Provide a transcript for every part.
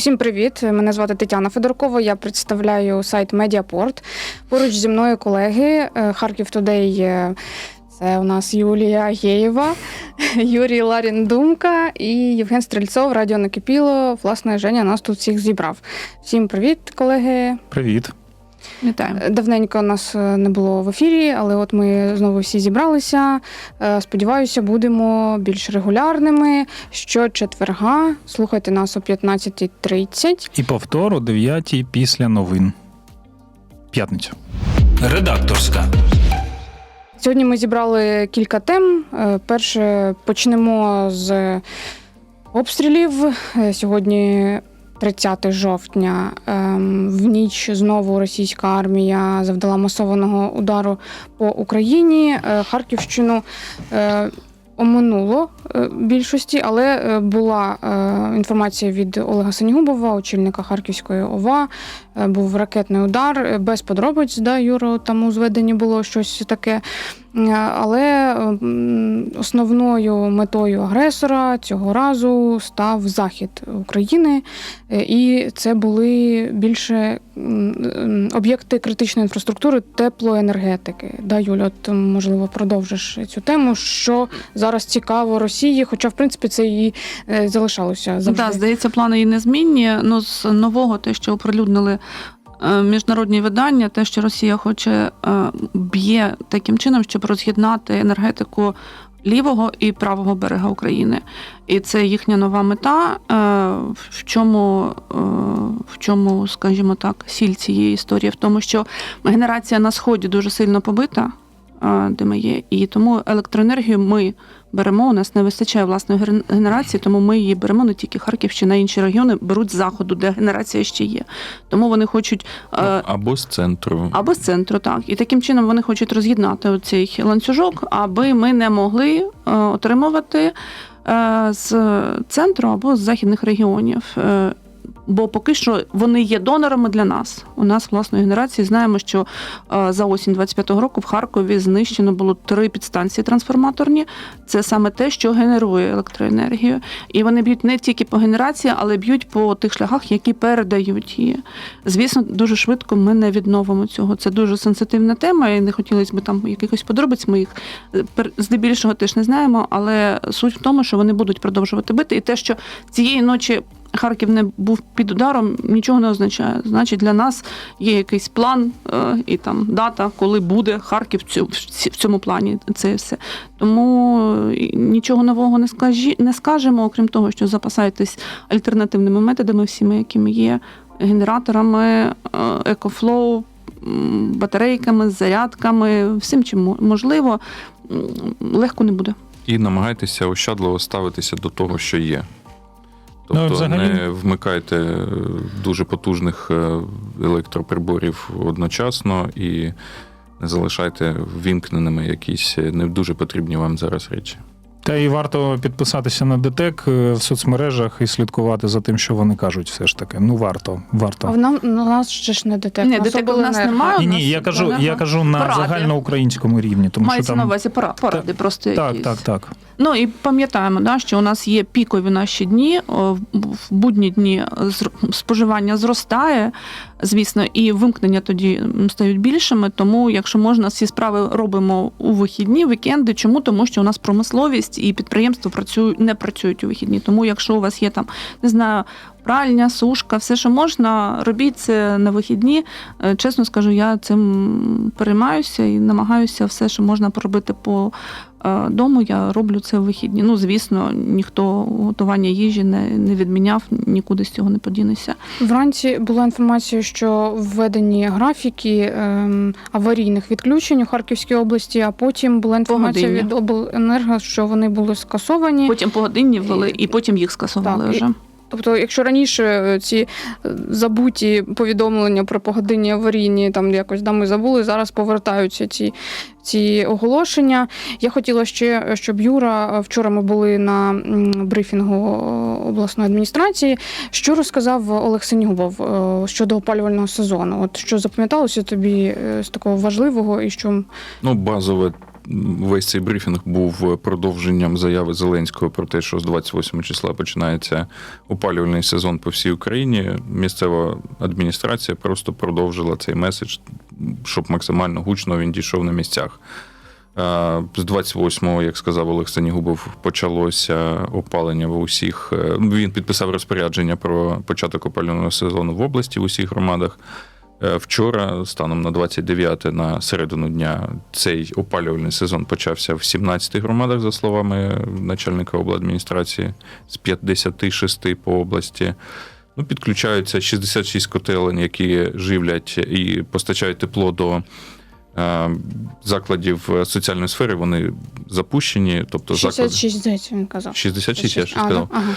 Усім привіт! Мене звати Тетяна Федоркова. Я представляю сайт Медіапорт. Поруч зі мною колеги е, Харків Тудей. Це у нас Юлія Гєєва, Юрій Ларін Думка і Євген Стрельцов, Радіо Накипіло. Власне, Женя нас тут всіх зібрав. Всім привіт, колеги. Привіт. Вітаємо. Давненько нас е, не було в ефірі, але от ми знову всі зібралися. Е, Сподіваюся, будемо більш регулярними. Щочетверга слухайте нас о 15.30. І повтор о 9 після новин. П'ятницю. Редакторська. Сьогодні ми зібрали кілька тем. Е, Перше почнемо з обстрілів. Е, Сьогодні. 30 жовтня ем, в ніч знову російська армія завдала масованого удару по Україні. Е, Харківщину е, оминуло е, більшості, але була інформація від Олега Сенігубова, очільника Харківської ОВА. Е, Був ракетний удар е, без подробиць. Да, Юро, там у зведенні було щось таке. Е, Але основною метою агресора цього разу став захід України, і це були більше об'єкти критичної інфраструктури теплоенергетики. Да, Юля, от можливо продовжиш цю тему. Що зараз цікаво Росії, хоча в принципі це і залишалося завжди. Да, здається, плани і незмінні. Ну, з нового, те, що оприлюднили міжнародні видання, те, що Росія хоче е, б'є таким чином, щоб роз'єднати енергетику лівого і правого берега України. І це їхня нова мета. Е, В чому, е, в чому, скажімо так, сіль цієї історії? В тому, що генерація на сході дуже сильно побита. Де ми є, і тому електроенергію ми беремо. У нас не вистачає власної ген- генерації, тому ми її беремо не тільки Харківщина, інші регіони беруть з заходу, де генерація ще є. Тому вони хочуть е, Ну, або з центру. або з центру, так. І таким чином вони хочуть роз'єднати цей ланцюжок, аби ми не могли е, отримувати е, з центру або з західних регіонів. Бо поки що вони є донорами для нас. У нас власної генерації знаємо, що е, за осінь 25-го року в Харкові знищено було три підстанції трансформаторні. Це саме те, що генерує електроенергію. І вони б'ють не тільки по генерації, але б'ють по тих шляхах, які передають її. Звісно, дуже швидко ми не відновимо цього. Це дуже сенситивна тема, і не хотілося б там якихось подробиць. Ми їх здебільшого теж не знаємо. Але суть в тому, що вони будуть продовжувати бити. І те, що цієї ночі. Харків не був під ударом, нічого не означає. Значить, для нас є якийсь план е, і там дата, коли буде Харків в цьому плані. Це все. Тому е, нічого нового не скажі, не скажемо, окрім того, що запасайтесь альтернативними методами, всіми, якими є, генераторами, е, екофлоу, батарейками, зарядками, всім чим можливо, легко не буде. І намагайтеся ощадливо ставитися до того, що є. Тобто Ну, взагалі- не вмикайте дуже потужних е, електроприборів одночасно і не залишайте ввімкненими якісь е, не дуже потрібні вам зараз речі. Та і варто підписатися на ДТЕК е, в соцмережах і слідкувати за тим, що вони кажуть, все ж таки. Ну, варто, А варто. в нам ну, у нас ще ж не детект. Ні, у нас немає. Ні, ні, я кажу, я кажу на Поради. загальноукраїнському рівні, тому Мається що на увазі пора- поради просто Так, якісь. так, так. Ну і пам'ятаємо, да, що у нас є пікові наші дні. в- В будні дні зр- споживання зростає, звісно, і вимкнення тоді стають більшими. Тому, якщо можна, всі справи робимо у вихідні, вікенди. Чому? Тому що у нас промисловість і підприємства працюють не працюють у вихідні. Тому, якщо у вас є там, не знаю. Пральня, сушка, все, що можна, робіть це на вихідні. Е, Чесно скажу, я цим переймаюся і намагаюся все, що можна поробити по дому, я роблю це в вихідні. Ну, звісно, ніхто готування їжі не, не відміняв, нікуди з цього не подінешся. Вранці була інформація, що введені графіки ем, аварійних відключень у Харківській області, а потім була інформація Погодинні. від обленерго, що вони були скасовані. Потім погодинні ввели, і потім їх скасували Так, вже. Тобто, якщо раніше е, ці е, забуті повідомлення про погодинні аварійні, там якось да, ми забули, зараз повертаються ці, ці оголошення. Я хотіла ще, е, щоб Юра, вчора ми були на брифінгу обласної адміністрації. Що розказав Олег Сенігубов е, щодо опалювального сезону? От що запам'яталося тобі з такого важливого і що Ну, базове весь цей брифінг був продовженням заяви Зеленського про те, що з 28 числа починається опалювальний сезон по всій Україні. Місцева адміністрація просто продовжила цей меседж, щоб максимально гучно він дійшов на місцях. З 28-го, як сказав Олег Станігубов, почалося опалення в усіх. е, Він підписав розпорядження про початок опалювального сезону в області в усіх громадах. Е, Вчора, станом на 29 на середину дня, цей опалювальний сезон почався в 17 громадах, за словами начальника обладміністрації, з 56 по області. Ну, підключаються 66 котелень, які живлять і постачають тепло до закладів соціальної сфери. Вони запущені. Тобто заклади 66, здається, він казав. 66, я ще А, сказав. Ага.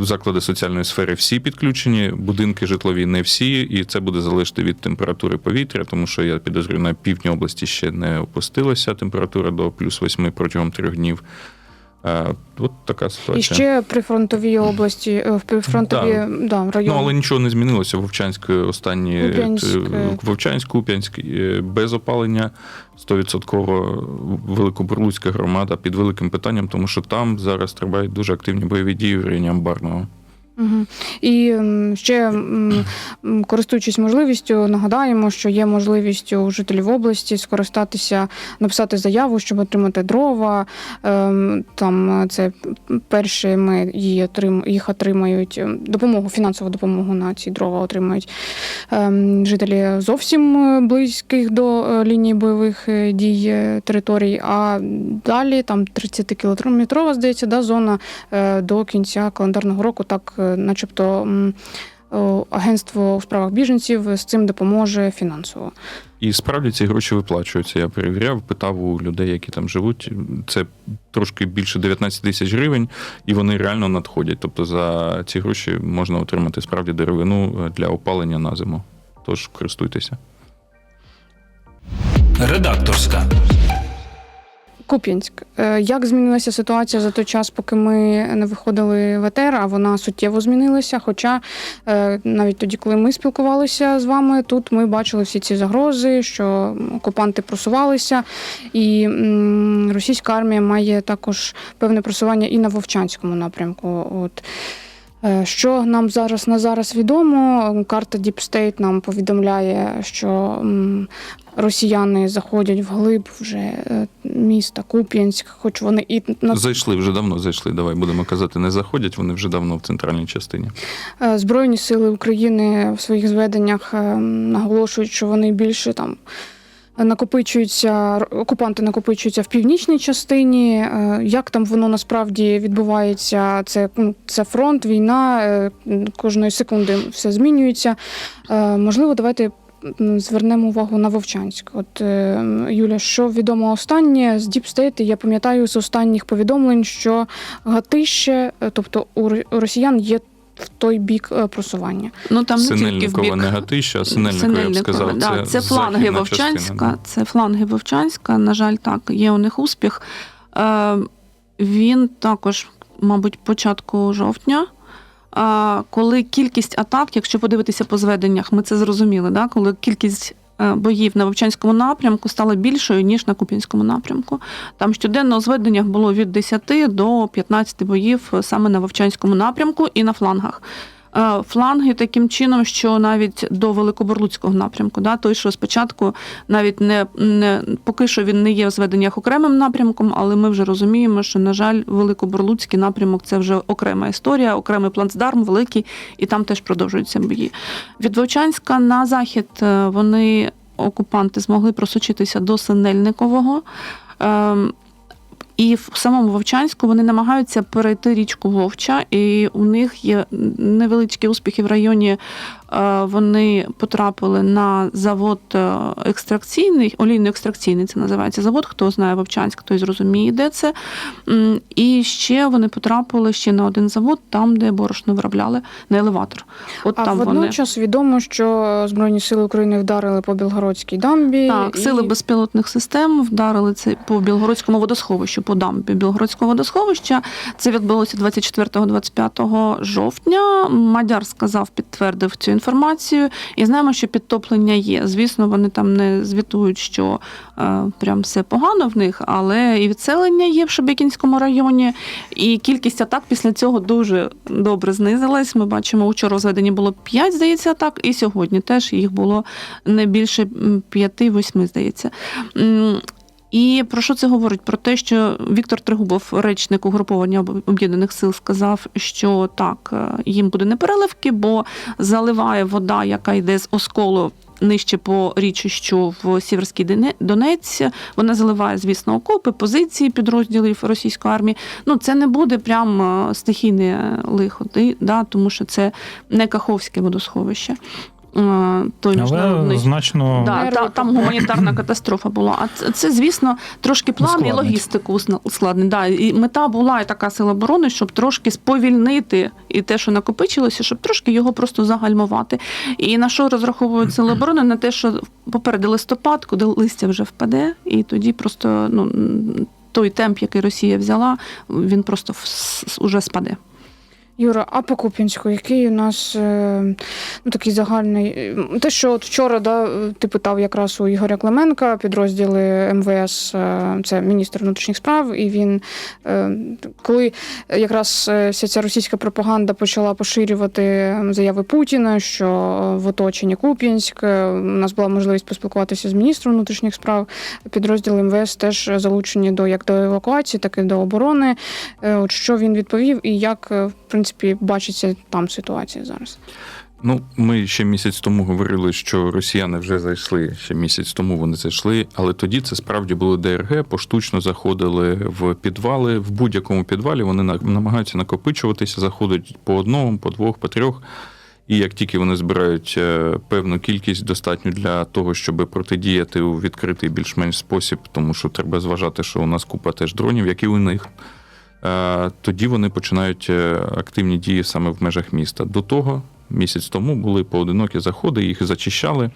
Е, Заклади соціальної сфери всі підключені, будинки житлові не всі, і це буде залежати від температури повітря, тому що я підозрюю, на півдні області ще не опустилася температура до плюс 8 протягом трьох днів. Е, От така І ситуація. ще прифронтові області, е, в прифронтові да. райони. Ну, але нічого не змінилося. Вовчанськ останні е, е. Вовчанськ, Куп'янськ е, без опалення, 100% Великобурлуцька громада під великим питанням, тому що там зараз тривають дуже активні бойові дії в районі Амбарного. Угу. І ще користуючись можливістю, нагадаємо, що є можливість у жителів області скористатися, написати заяву, щоб отримати дрова. Ем, Там е, це перші ми її отрим, їх отримають ем, допомогу, фінансову допомогу на ці дрова отримають ем, жителі зовсім е, близьких до е, лінії бойових дій територій. А далі там 30-кілометрова, здається, да, зона до кінця календарного року, так, начебто, агентство у справах біженців з цим допоможе фінансово. І справді ці гроші виплачуються. Я перевіряв, питав у людей, які там живуть. Це трошки більше 19 тисяч гривень, і вони реально надходять. Тобто за ці гроші можна отримати справді деревину для опалення на зиму. Тож користуйтеся. Редакторська. Куп'янськ. Е, Як змінилася ситуація за той час, поки ми не виходили в ЕТР, а вона суттєво змінилася. Хоча е, навіть тоді, коли ми спілкувалися з вами, тут ми бачили всі ці загрози, що окупанти просувалися, і російська армія має також певне просування і на Вовчанському напрямку. От. Е, Що нам зараз на зараз відомо? Карта Deep State нам повідомляє, що росіяни заходять вглиб вже е, міста Куп'янськ, хоч вони і Зайшли вже давно, зайшли. Давай будемо казати, не заходять. Вони вже давно в центральній частині. Е, Збройні сили України в своїх зведеннях е, наголошують, що вони більше там. Накопичуються окупанти накопичуються в північній частині. Е, Як там воно насправді відбувається? Це, ну, це фронт, війна, е, кожної секунди все змінюється. Е, Можливо, давайте звернемо увагу на Вовчанськ. От Юля, що відомо останнє з State, я пам'ятаю з останніх повідомлень, що гатище, тобто у росіян є в той бік е, просування. Ну там не тільки в Синельникова бік не Гатища, а Синельникова, я б сказав, да, це, це фланги Вовчанська. частина, Це фланги Вовчанська. На жаль, так, є у них успіх. Е, він також, мабуть, початку жовтня. е, Коли кількість атак, якщо подивитися по зведеннях, ми це зрозуміли, да? коли кількість боїв на Вовчанському напрямку стала більшою, ніж на Куп'янському напрямку. Там щоденно у зведеннях було від 10 до 15 боїв саме на Вовчанському напрямку і на флангах. Е, Фланги таким чином, що навіть до Великоборлуцького напрямку, да, той, що спочатку навіть не, не поки що він не є в зведеннях окремим напрямком, але ми вже розуміємо, що, на жаль, Великоборлуцький напрямок це вже окрема історія, окремий плацдарм великий, і там теж продовжуються бої. Від Вовчанська на захід е, вони окупанти змогли просочитися до Синельникового. І в самому Вовчанську вони намагаються перейти річку Вовча, і у них є невеличкі успіхи в районі. е, Вони потрапили на завод е, екстракційний, олійно-екстракційний це називається завод. Хто знає Вовчанськ, той зрозуміє, де це. І ще вони потрапили ще на один завод, там, де борошно виробляли на елеватор. От А там вони. водночас відомо, що Збройні сили України вдарили по Білгородській дамбі. Так, і- сили безпілотних систем вдарили це по Білгородському водосховищу. По дамбі Білгородського водосховища. Це відбулося 24-25 жовтня. Мадяр сказав, підтвердив цю інформацію, і знаємо, що підтоплення є. Звісно, вони там не звітують, що е, прям все погано в них, але і відселення є в Шебекінському районі, і кількість атак після цього дуже добре знизилась. Ми бачимо, учора розведені було 5, здається, атак, і сьогодні теж їх було не більше м, 5-8, здається. І про що це говорить? Про те, що Віктор Тригубов, речник угруповання Об- об'єднаних сил, сказав, що так, е, їм буде непереливки, бо заливає вода, яка йде з осколу. Нижче по річищу в Сіверський Доне- Донець. Вона заливає, звісно, окопи, позиції підрозділів російської армії. Ну, це не буде прям е, стихійне лихо, да, тому що це не Каховське водосховище. Е, Той Але міжнародний значно Да, та, там гуманітарна катастрофа була. А це, це звісно, трошки план і логістику ускладнить. Да. І мета була і така сила оборони, щоб трошки сповільнити і те, що накопичилося, щоб трошки його просто загальмувати. І на що розраховують сили оборони? На те, що попереду листопад, куди листя вже впаде, і тоді просто ну, той темп, який Росія взяла, він просто уже спаде. Юра, а по Куп'янську, який у нас е, ну, такий загальний. е, Те, що от вчора да, е, ти питав якраз у Ігоря Клименка, підрозділи МВС, це міністр внутрішніх справ, і він, коли якраз вся ця російська пропаганда почала поширювати заяви Путіна, що в оточенні Куп'янськ, у нас була можливість поспілкуватися з міністром внутрішніх справ. Підрозділи МВС теж залучені до як до евакуації, так і до оборони. От що він відповів, і як в принципі бачиться там ситуація зараз? Ну, ми ще місяць тому говорили, що росіяни вже зайшли. Ще місяць тому вони зайшли, але тоді це справді були ДРГ, поштучно заходили в підвали. В будь-якому підвалі вони намагаються накопичуватися, заходять по одному, по двох, по трьох. І як тільки вони збирають е, певну кількість достатньо для того, щоб протидіяти у відкритий більш-менш спосіб, тому що треба зважати, що у нас купа теж дронів, як і у них. Е, Тоді вони починають е, активні дії саме в межах міста. До того місяць тому були поодинокі заходи, їх зачищали.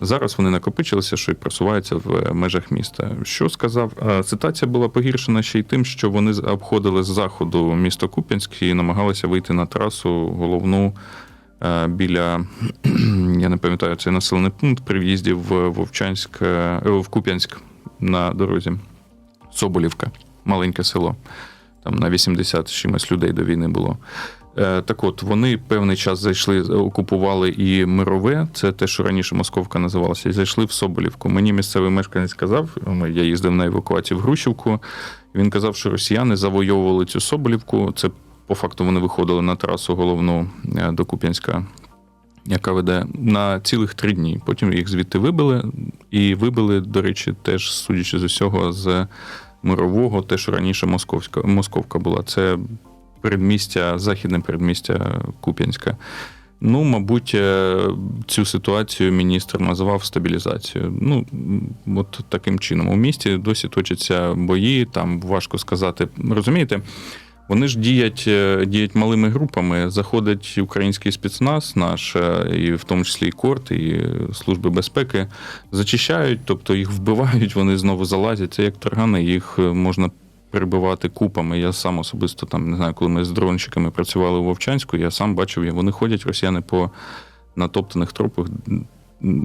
Зараз вони накопичилися, що й просуваються в е, межах міста. Що сказав? Ситуація була погіршена ще й тим, що вони обходили з заходу місто Куп'янськ і намагалися вийти на трасу головну біля, я не пам'ятаю, цей населений пункт при в'їзді в Вовчанськ, в Куп'янськ на дорозі. Соболівка, маленьке село. Там на 80 чимось людей до війни було. Е, Так от, вони певний час зайшли, окупували і мирове, це те, що раніше Московка називалася, і зайшли в Соболівку. Мені місцевий мешканець сказав, я їздив на евакуацію в Грушівку. Він казав, що росіяни завойовували цю Соболівку. Це по факту вони виходили на трасу головну е, до Куп'янська, яка веде на цілих три дні. Потім їх звідти вибили, і вибили, до речі, теж, судячи з усього, з мирового, те, що раніше Московська, Московка була. Це передмістя, західне передмістя Куп'янська. Ну, мабуть, е, цю ситуацію міністр називав стабілізацією. Ну, от таким чином. У місті досі точаться бої, там важко сказати. Розумієте, вони ж діють, е, діють малими групами. Заходить український спецназ наш, е, і в тому числі і корт, і служби безпеки, зачищають, тобто їх вбивають, вони знову залазять. Це як таргани, їх е, можна перебивати купами. Я сам особисто там не знаю, коли ми з дронщиками працювали у Вовчанську, я сам бачив, вони ходять росіяни по натоптаних трупах.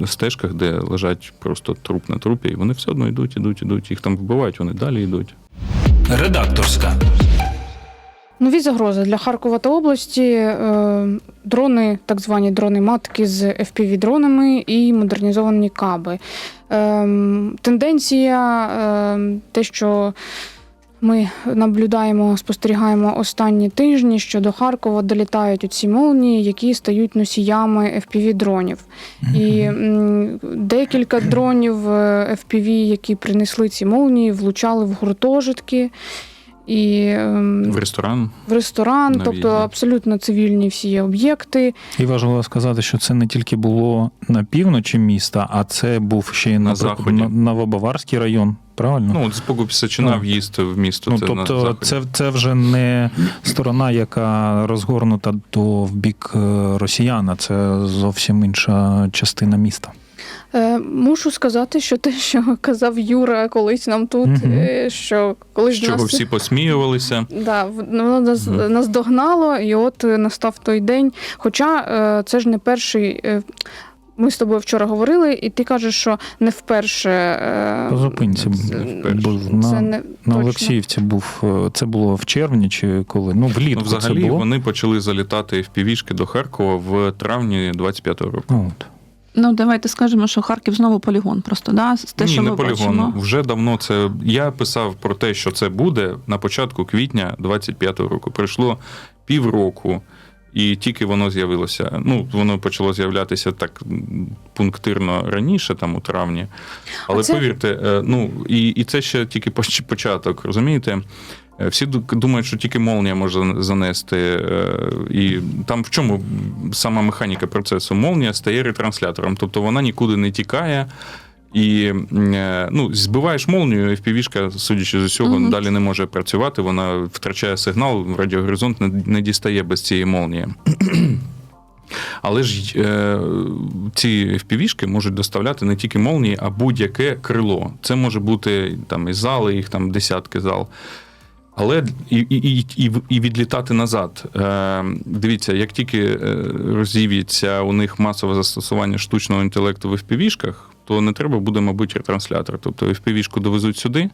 Стежках, де лежать просто труп на трупі, і вони все одно йдуть, ідуть, ідуть. Їх там вбивають, вони далі йдуть. Редакторська. Нові загрози для Харкова та області, е, дрони, так звані дрони-матки з FPV-дронами і модернізовані каби. Ем, Тенденція, ем, те, що ми наблюдаємо, спостерігаємо останні тижні, що до Харкова долітають оці молнії, які стають носіями FPV-дронів. І декілька дронів е, FPV, які принесли ці молнії, влучали в гуртожитки. І ем, В ресторан в ресторан, На тобто абсолютно цивільні всі об'єкти. І важливо сказати, що це не тільки було на півночі міста, а це був ще й На наприклад, заході. Новобаварський район. Правильно? Ну, от з боку Пісачина Ну, в'їзд в місто. Ну, це тобто, заході. це, це вже не сторона, яка розгорнута до в бік е, росіян, а це зовсім інша частина міста. Е, Мушу сказати, що те, що казав Юра колись нам тут, Мгм. е, що колись З чого нас всі посміювалися. Да, в- ну, воно нас, Мгм. нас догнало, і от е, настав той день. Хоча е, це ж не перший. е, Ми з тобою вчора говорили, і ти кажеш, що не вперше. е, По зупинці з- був Це на, не на точно. Олексіївці був. е, Це було в червні чи коли? Ну, влітку Ну, взагалі це було. вони почали залітати в півішки до Харкова в травні 25-го року. Ну, от. Ну, давайте скажемо, що Харків знову полігон. Просто да, з те, Ні, що не ми полігон. бачимо. Вже давно це. Я писав про те, що це буде на початку квітня 25-го року. Пройшло півроку, і тільки воно з'явилося. Ну, воно почало з'являтися так пунктирно раніше, там у травні. Але це- повірте, е, ну і, і це ще тільки початок, розумієте? Е, Всі думають, що тільки молнія може занести. е, І там в чому сама механіка процесу? Молнія стає ретранслятором, тобто вона нікуди не тікає. І е, ну, збиваєш молнію, і FPV-шка, судячи з усього, Мгм. далі не може працювати. Вона втрачає сигнал, радіогоризонт не, не дістає без цієї молнії. Але ж е, ці FPV-шки можуть доставляти не тільки молнії, а будь-яке крило. Це може бути там і зали, їх там десятки зал. Але і, і, і, і, відлітати назад. Е, дивіться, як тільки е, розів'ється у них масове застосування штучного інтелекту в FPV-шках, то не треба буде, мабуть, ретранслятор. Тобто FPV-шку довезуть сюди,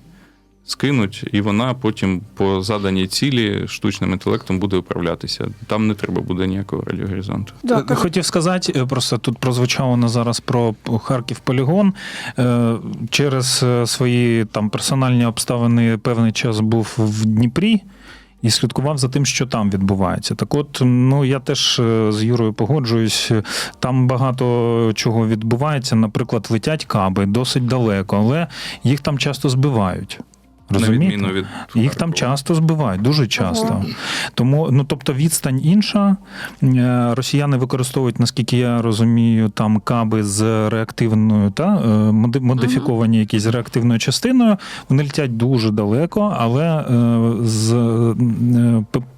скинуть, і вона потім по заданій цілі штучним інтелектом буде управлятися. Там не треба буде ніякого радіогоризонту. Е. Хотів сказати, е, просто тут прозвучало на зараз про Харків полігон. Е, Через свої там персональні обставини певний час був в Дніпрі. І слідкував за тим, що там відбувається. Так от, ну я теж з Юрою погоджуюсь. Там багато чого відбувається. Наприклад, летять каби досить далеко, але їх там часто збивають. На Розумієте? відміну від Їх там часто збивають, дуже часто. Ага. Тому, ну тобто, відстань інша. Е, Росіяни використовують, наскільки я розумію, там каби з реактивною та е, моди- модифіковані якісь реактивною частиною. Вони летять дуже далеко, але е, з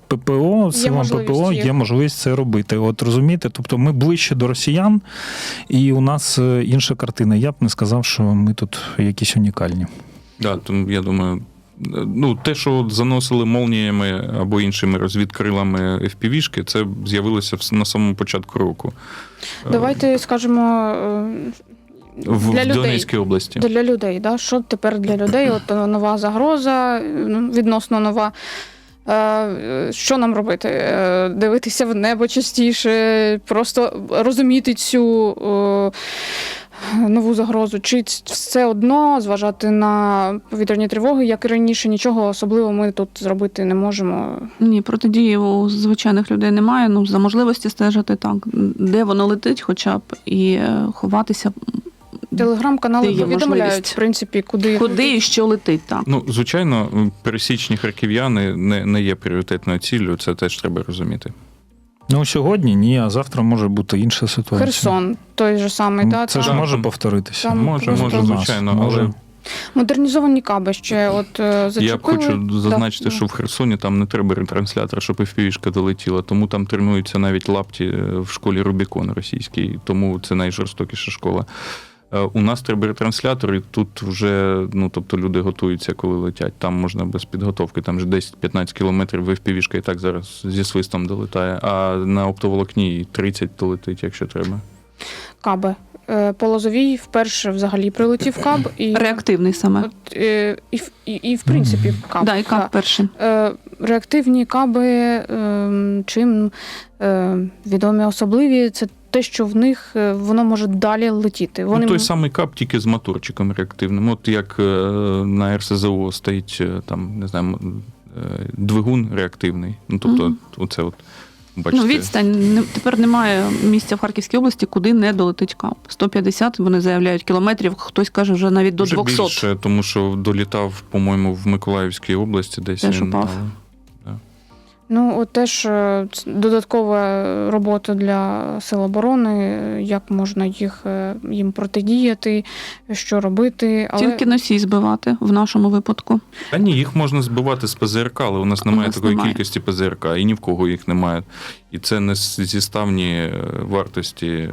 ППО, силам ППО їх. є можливість це робити. От розумієте, тобто ми ближче до росіян, і у нас інша картина. Я б не сказав, що ми тут якісь унікальні. Да, тому я думаю, ну, те, що заносили молніями або іншими розвідкрилами FPV-шки, це з'явилося на самому початку року. Давайте скажемо е, В, для в людей. Донецькій області. Для людей, да? що тепер для людей? От е, нова загроза, ну, відносно нова. Е, Що нам робити? Е, Дивитися в небо частіше, просто розуміти цю е, нову загрозу, чи все одно зважати на повітряні тривоги, як і раніше, нічого особливого ми тут зробити не можемо. Ні, протидії у звичайних людей немає. Ну, за можливості стежити так, де воно летить, хоча б і е, ховатися, Телеграм-канали повідомляють, в принципі, куди куди і що летить. Так. Ну, звичайно, пересічні харків'яни не, не є пріоритетною ціллю, це теж треба розуміти. Ну сьогодні ні, а завтра може бути інша ситуація. Херсон, той же самий, Ну, да, Це ж там може Там- повторитися. там може, просто може, звичайно, Може. але модернізовані каби ще от е, зачепили. я б хочу зазначити, Да, що в Херсоні там не треба ретранслятора, щоб FPV-шка долетіла, тому там тренуються навіть лапті е, в школі Рубікон російській, тому це найжорстокіша школа. Е, У нас треба ретранслятор, і тут вже ну, тобто люди готуються, коли летять. Там можна без підготовки, там ж 10-15 кілометрів FPV-шка і так зараз зі свистом долетає, а на оптоволокні 30 долетить, якщо треба. каби. Е, По Лозовій вперше взагалі прилетів каб і Реактивний саме. От, е, і, в- і, і в принципі каб. да, і кап да. перший. Реактивні каби, е, чим відомі особливі, це те, що в них е, воно може далі летіти. Вони Ну, той самий кап, тільки з моторчиком реактивним. От як е, на РСЗО стоїть е, там, не знаю, двигун реактивний. Ну, тобто, Мгм. оце от, бачите. Ну, відстань тепер немає місця в Харківській області, куди не долетить кап. 150, вони заявляють кілометрів, хтось каже вже навіть до Вже 200. більше, тому що долітав, по-моєму, в Миколаївській області десь. Теж упав. Ну, от теж е, додаткова робота для сил оборони, як можна їх е, їм протидіяти, що робити. Але Тільки носій збивати в нашому випадку. Та ні, їх можна збивати з ПЗРК, але у нас У немає нас такої немає. кількості ПЗРК, і ні в кого їх немає. І це не зіставні е, вартості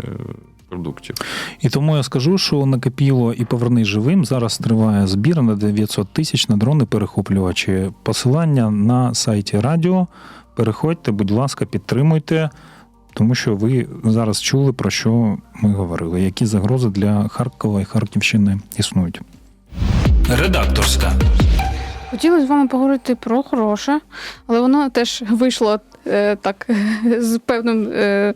продуктів. І тому я скажу, що накипіло і поверни живим. Зараз триває збір на 900 тисяч на дрони перехоплювачі. Посилання на сайті радіо. Переходьте, будь ласка, підтримуйте, тому що ви зараз чули про що ми говорили, які загрози для Харкова і Харківщини існують. Редакторська. Хотіла з вами поговорити про хороше, але воно теж вийшло е, так з певним. Е,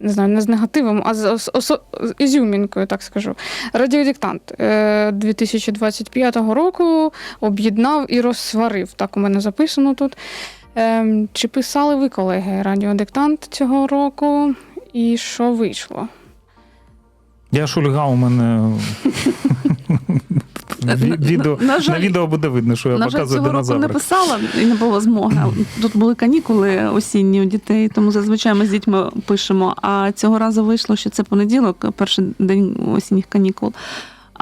не знаю, не з негативом, а з ос- ізюмінкою, так скажу. Радіодиктант е, 2025 року об'єднав і розсварив. Так у мене записано тут. Е, чи писали ви, колеги, радіодиктант цього року? І що вийшло? Я шульга, у мене відео, На на жаль, відео буде видно, що я На жаль, показую цього року не писала і не було змоги. Тут були канікули осінні у дітей, тому зазвичай ми з дітьми пишемо. А цього разу вийшло, що це понеділок, перший день осінніх канікул.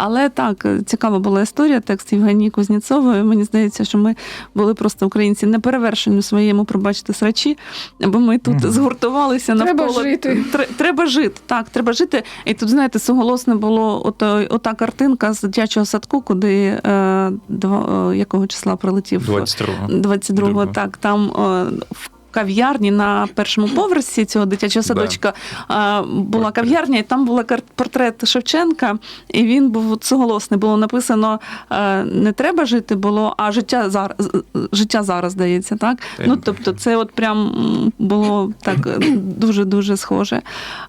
Але так, цікава була історія, текст Євгенії Кузнєцової. Мені здається, що ми були просто українці неперевершені у своєму, пробачте, срачі, бо ми тут Мгм. згуртувалися Треба жити. Тре- Треба жити, так, треба жити. І тут, знаєте, суголосно було ото, ота картинка з дитячого садку, куди е, два, е, якого числа прилетів 22-го. 22-го, Другого. так, там е, в кав'ярні на першому поверсі цього дитячого садочка е, була кав'ярня, і там був портрет Шевченка, і він був суголосний. Було написано е, не треба жити, було, а життя зараз, життя зараз здається, так? Ну, тобто, це от прям було так дуже-дуже схоже.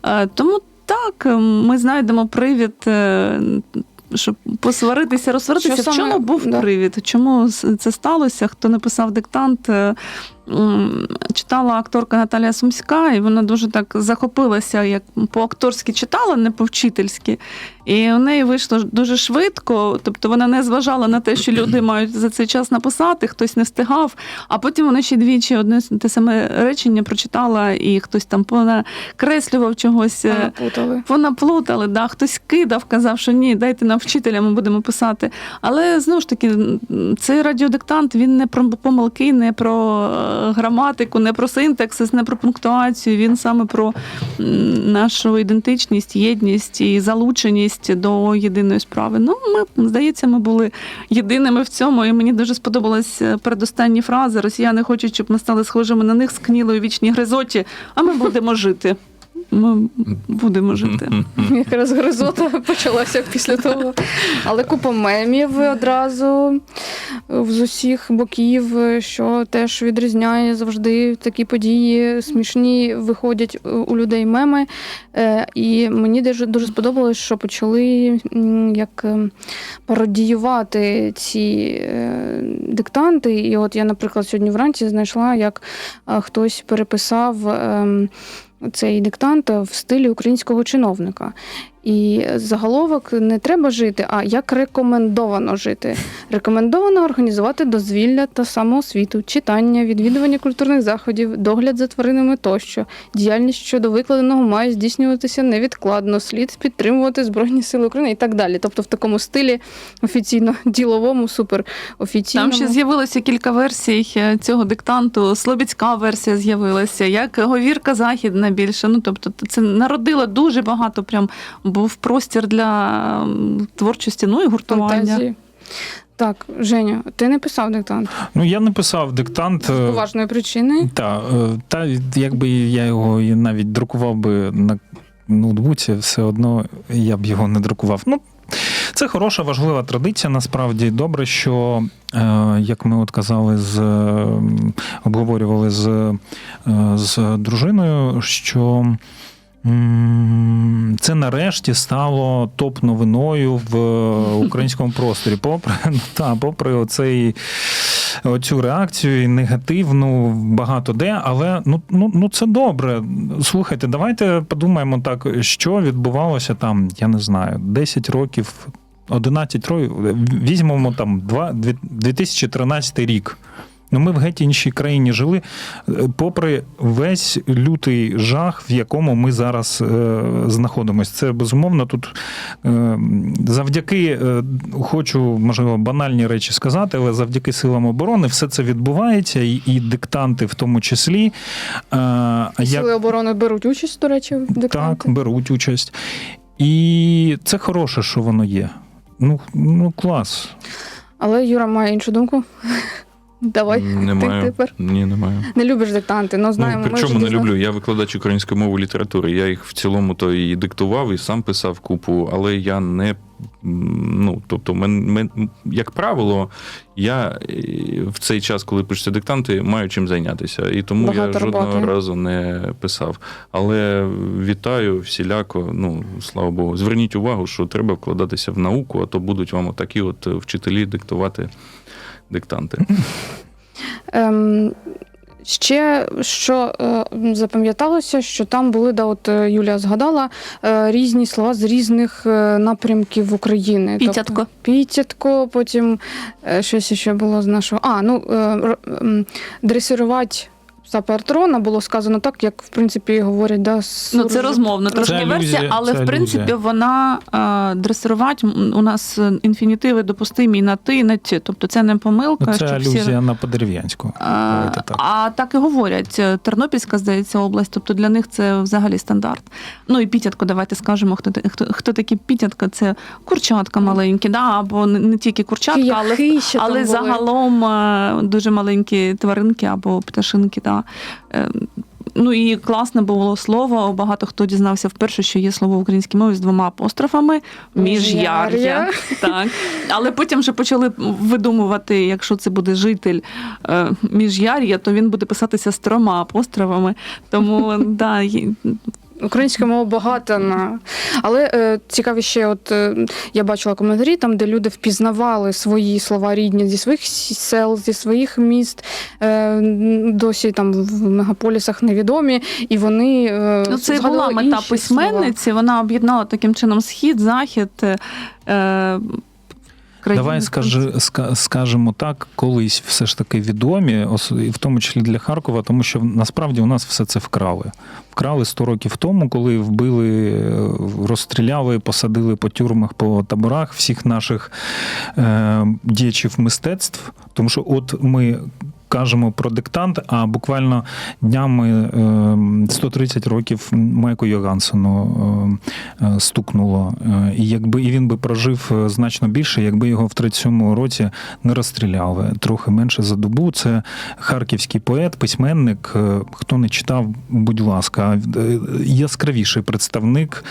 Е, Тому так, е, ми знайдемо привід. е, Щоб посваритися, розсваритися, Що в чому саме- був да. привід? Чому це сталося? Хто написав диктант? Читала акторка Наталія Сумська, і вона дуже так захопилася, як по-акторськи читала, не по-вчительськи. І у неї вийшло дуже швидко. Тобто вона не зважала на те, що люди мають за цей час написати, хтось не встигав. А потім вона ще двічі одне те саме речення прочитала, і хтось там понакреслював чогось. е, Напутали. Вона плутали, да, хтось кидав, казав, що ні, дайте нам вчителя, ми будемо писати. Але знову ж таки, цей радіодиктант він не про помилки, не про е, граматику, не про синтаксис, не про пунктуацію. Він саме про нашу ідентичність, єдність і залученість до єдиної справи. Ну, ми здається, ми були єдиними в цьому, і мені дуже сподобалась е, передостанні фрази. Росіяни хочуть, щоб ми стали схожими на них, скніли кнілою вічній гризоті, а ми будемо жити. Ми будемо жити. Якраз гризота почалася після того. Але купа мемів одразу з усіх боків, що теж відрізняє завжди такі події. Смішні виходять у людей меми. Е, І мені дуже дуже сподобалось, що почали як ем, пародіювати ці е, диктанти. І от я, наприклад, сьогодні вранці знайшла, як е, хтось переписав. Цей диктант в стилі українського чиновника. І заголовок не треба жити, а як рекомендовано жити. Рекомендовано організувати дозвілля та самоосвіту, читання, відвідування культурних заходів, догляд за тваринами тощо. Діяльність щодо викладеного має здійснюватися невідкладно, слід підтримувати Збройні Сили України і так далі. Тобто в такому стилі офіційно діловому, супер офіційному. Там ще з'явилося кілька версій е, цього диктанту. Слобідська версія з'явилася, як говірка західна більше. Ну тобто, це народило дуже багато. Прям був простір для творчості, ну і гуртування. фантазії. Так, Женя, ти не писав диктант Ну я не писав диктант. з е, поважної причини. Та, е, та якби я його навіть друкував би на ноутбуці, все одно я б його не друкував. Ну, це хороша, важлива традиція. Насправді добре, що, е, як ми от казали, з, обговорювали з, з дружиною, що. Це нарешті стало топ-новиною в українському просторі. Попри, ну, та, попри оцей оцю реакцію і негативну багато де, але ну, ну, ну це добре. Слухайте, давайте подумаємо так, що відбувалося там, я не знаю, 10 років, 11 років. Візьмемо там два- дві- 2013 рік. Ну, ми в геть іншій країні жили, е, попри весь лютий жах, в якому ми зараз е, знаходимося. Це безумовно тут е, завдяки, е, хочу, можливо, банальні речі сказати, але завдяки силам оборони все це відбувається, і, і диктанти в тому числі. Е, я- Сили оборони беруть участь, до речі, в диктанті. так, беруть участь. І це хороше, що воно є. Ну, ну клас. Але Юра має іншу думку. Давай. Немає. Ти тепер Ні, немає. не любиш диктанти, ну знаємо. ну, причому не люблю. Я викладач української мови і літератури. Я їх в цілому то і диктував, і сам писав купу, але я не. Ну, тобто, мен, мен, як правило, я е, в цей час, коли пишуться диктанти, маю чим зайнятися. І тому Багато я жодного роботи. разу не писав. Але вітаю всіляко. Ну, слава Богу, зверніть увагу, що треба вкладатися в науку, а то будуть вам отакі от вчителі диктувати диктанти. Ем, ще що е, запам'яталося, що там були, да, от Юля Юлія згадала, е, різні слова з різних е, напрямків України. Пітятко. Тобто, пітятко, потім е, щось ще було з нашого. А, ну, е, р- дресирувати пса Пертрона було сказано так, як, в принципі, говорять, да, Ну, це розмовна трошки алюзія, версія, але це в принципі алюзія. вона е, дресирувати у нас е, інфінітиви допустимі на ти і на ті. Тобто це не помилка, Ну, це що всі на подерев'янську. А, Давайте так. а так і говорять. Тернопільська, здається, область, тобто для них це взагалі стандарт. Ну і пітятко, давайте скажемо, хто, хто, хто такі пітятка, це курчатка маленькі, да, або не, не тільки курчатка, але, Кияхи ще але загалом е, дуже маленькі тваринки або пташинки. Да. Е, Ну і класне було слово. Багато хто дізнався вперше, що є слово в українській мові з двома апострофами міжяр'я. Так. Але потім вже почали видумувати, якщо це буде житель е, міжяр'я, то він буде писатися з трьома апострофами. Тому да, Українська мова багата на але е, цікаві ще, от е, я бачила коментарі, там де люди впізнавали свої слова рідні зі своїх сел, зі своїх міст, е, досі там в мегаполісах невідомі, і вони е, ну, це була мета письменниці. Вона об'єднала таким чином схід, захід. Е, країни. Давай скажи, скажемо так, колись все ж таки відомі, в тому числі для Харкова, тому що насправді у нас все це вкрали. Вкрали 100 років тому, коли вбили, е, розстріляли, посадили по тюрмах, по таборах всіх наших е, діячів мистецтв. Тому що от ми. Кажемо про диктант, а буквально днями е, 130 років Майку Йогансену е, е, стукнуло. Е, І якби і він би прожив е, значно більше, якби його в 37-му році не розстріляли. Трохи менше за добу. Це харківський поет, письменник. Е, Хто не читав, будь ласка, Е, яскравіший представник.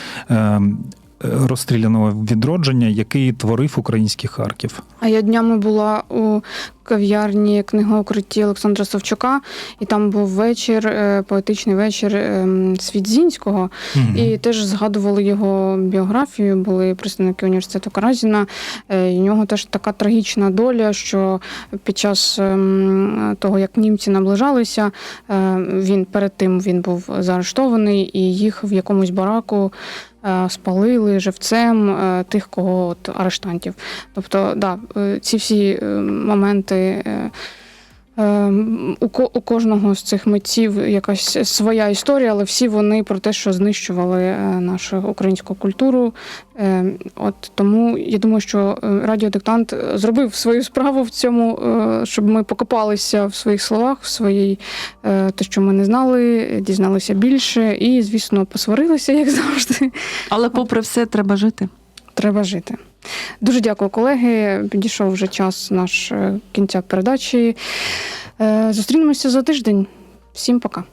Розстріляного відродження, який творив український Харків. А я днями була у кав'ярні книгоукритті Олександра Савчука, і там був вечір, е, поетичний вечір ем, Свідзінського. І теж згадували його біографію, були представники університету Каразіна. Е, І у нього теж така трагічна доля, що під час ем, того, як німці наближалися, е, він перед тим він був заарештований і їх в якомусь бараку. Е, Спалили живцем е, тих, кого от арештантів. Тобто, да, е, ці всі моменти у, кожного з цих митців якась своя історія, але всі вони про те, що знищували е, нашу українську культуру. Е, От тому я думаю, що е, радіодиктант е, зробив свою справу в цьому, щоб ми покопалися в своїх словах, в своїй те, що ми не знали, дізналися більше, і, звісно, посварилися, як завжди. Але попри все, треба жити. Треба жити. Дуже дякую, колеги. Підійшов вже час наш е, кінця передачі. Е, Зустрінемося за тиждень. Всім пока.